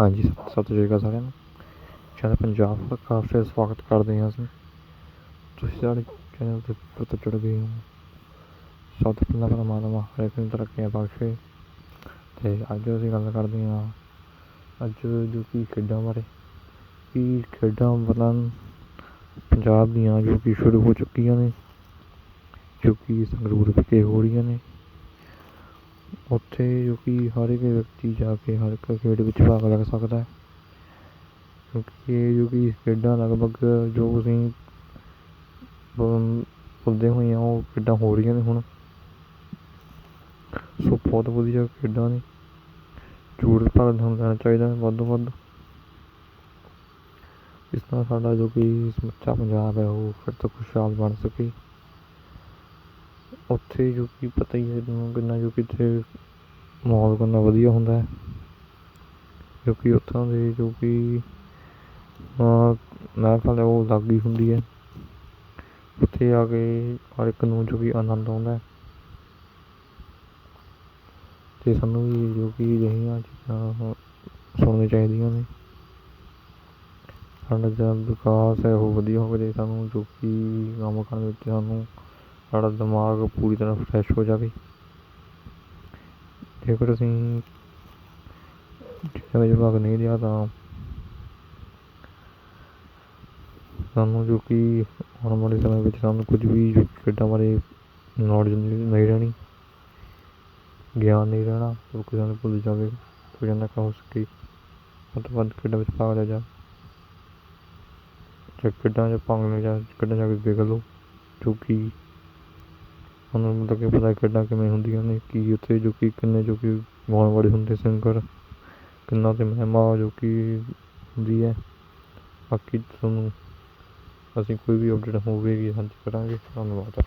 ਹਾਂਜੀ, ਸਤਿ ਸ਼੍ਰੀ ਅਕਾਲ ਸਾਰਿਆਂ ਨੂੰ। ਚੈਨਲ ਪੰਜਾਬ ਦਾ ਕਾਫੀ ਸਵਾਗਤ ਕਰਦੇ ਹਾਂ ਅਸੀਂ। ਤੁਸੀਂ ਸਾਡੇ ਚੈਨਲ ਤੇ ਫਿਰ ਤੋਂ ਜੁੜ ਗਏ ਹੋ। ਸਭ ਤੋਂ ਪਹਿਲਾਂ ਪਰਮਾਤਮਾ ਹਰੇਕ ਨੂੰ ਤਰੱਕੀਆਂ ਬਖਸ਼ੇ। ਤੇ ਅੱਜ ਅਸੀਂ ਗੱਲ ਕਰਦੇ ਹਾਂ ਅੱਜ ਜੋ ਕਿ ਖੇਡਾਂ ਬਾਰੇ। ਕਿ ਖੇਡਾਂ ਵਰਨ ਪੰਜਾਬ ਦੀਆਂ ਜੋ ਕਿ ਸ਼ੁਰੂ ਹੋ ਚੁੱਕੀਆਂ ਨੇ, ਜੋ ਕਿ ਸੰਗਰੂਰ ਵਿਖੇ ਹੋ ਰਹੀਆਂ ਨੇ। ਉੱਥੇ ਜੋ ਕਿ ਹਰ ਇੱਕ ਵਿਅਕਤੀ ਜਾ ਕੇ ਹਰ ਇੱਕ ਖੇਡ ਵਿੱਚ ਭਾਗ ਲੈ ਸਕਦਾ ਹੈ। ਕਿਉਂਕਿ ਇਹ ਜੋ ਕਿ ਖੇਡਾਂ ਲਗਭਗ ਜੋ ਅਸੀਂ ਬੋਲਦੇ ਹੋਏ ਹਾਂ, ਉਹ ਖੇਡਾਂ ਹੋ ਰਹੀਆਂ ਨੇ ਹੁਣ। ਸੋ ਬਹੁਤ ਵਧੀਆ ਖੇਡਾਂ ਨੇ। ਜ਼ਰੂਰ ਭਾਗ ਲੈਣਾ ਚਾਹੀਦਾ ਵੱਧ ਤੋਂ ਵੱਧ। ਇਸ ਨਾਲ ਸਾਡਾ ਜੋ ਕਿ ਸਮੁੱਚਾ ਪੰਜਾਬ ਹੈ, ਉਹ ਫਿਰ ਤੋਂ ਖੁਸ਼ਹਾਲ ਬਣ ਸਕੇ। ਉੱਥੇ ਜੋ ਕਿ ਪਤਾ ਹੀ ਹੈ ਤੁਹਾਨੂੰ ਕਿੰਨਾ ਜੋ ਕਿ ਇੱਥੇ ਮਾਹੌਲ ਕਿੰਨਾ ਵਧੀਆ ਹੁੰਦਾ ਹੈ। ਕਿਉਂਕਿ ਉੱਥੋਂ ਦੇ ਜੋ ਕਿ ਮਹਿਫਲ ਹੈ ਉਹ ਅਲੱਗ ਹੀ ਹੁੰਦੀ ਹੈ। ਉੱਥੇ ਆ ਕੇ ਹਰ ਇੱਕ ਨੂੰ ਜੋ ਕਿ ਆਨੰਦ ਆਉਂਦਾ ਹੈ। ਅਤੇ ਸਾਨੂੰ ਵੀ ਜੋ ਕਿ ਅਜਿਹੀਆਂ ਚੀਜ਼ਾਂ ਸੁਣਨੀਆਂ ਚਾਹੀਦੀਆਂ ਨੇ। ਸਾਡਾ ਜਿਹੜਾ ਵਿਕਾਸ ਹੈ ਉਹ ਵਧੀਆ ਹੋਵੇ ਅਤੇ ਸਾਨੂੰ ਜੋ ਕਿ ਕੰਮ ਕਰਨ ਵਿੱਚ ਸਾਨੂੰ ਸਾਡਾ ਦਿਮਾਗ ਪੂਰੀ ਤਰ੍ਹਾਂ ਫਰੈਸ਼ ਹੋ ਜਾਵੇ। ਜੇਕਰ ਅਸੀਂ ਖੇਡਾਂ ਵਿੱਚ ਭਾਗ ਨਹੀਂ ਲਿਆ ਤਾਂ ਸਾਨੂੰ ਜੋ ਕਿ ਆਉਣ ਵਾਲੇ ਸਮੇਂ ਵਿੱਚ ਸਾਨੂੰ ਕੁਝ ਵੀ ਖੇਡਾਂ ਬਾਰੇ ਨੌਲੇਜ ਨਹੀਂ ਰਹਿਣੀ, ਗਿਆਨ ਨਹੀਂ ਰਹਿਣਾ, ਉਹ ਕਿਸੇ ਨੂੰ ਭੁੱਲ ਜਾਵੇ ਕੋਈ ਨਾ ਹੋ ਸਕੇ, ਵੱਧ ਤੋਂ ਵੱਧ ਖੇਡਾਂ ਵਿੱਚ ਭਾਗ ਲਿਆ ਜਾ। ਜਾਂ ਖੇਡਾਂ 'ਚ ਭਾਗ ਲਿਆ ਜਾ, ਖੇਡਾਂ ਜਾ ਕੇ ਦੇਖ ਲਓ ਜੋ ਕਿ ਸਾਨੂੰ ਮਤਲਬ ਕਿ ਪਤਾ ਖੇਡਾਂ ਕਿਵੇਂ ਹੁੰਦੀਆਂ ਨੇ, ਕੀ ਉੱਥੇ ਜੋ ਕਿ, ਕਿੰਨੇ ਜੋ ਕਿ ਗਾਉਣ ਵਾਲੇ ਹੁੰਦੇ ਸਿੰਗਰ ਕਿੰਨਾ ਤੇ ਮਹਿਮਾ ਜੋ ਕਿ ਹੁੰਦੀ ਹੈ। ਬਾਕੀ ਤੁਹਾਨੂੰ, ਅਸੀਂ ਕੋਈ ਵੀ ਅਪਡੇਟ ਹੋਵੇਗੀ ਸਾਂਝੀ ਕਰਾਂਗੇ। ਧੰਨਵਾਦ।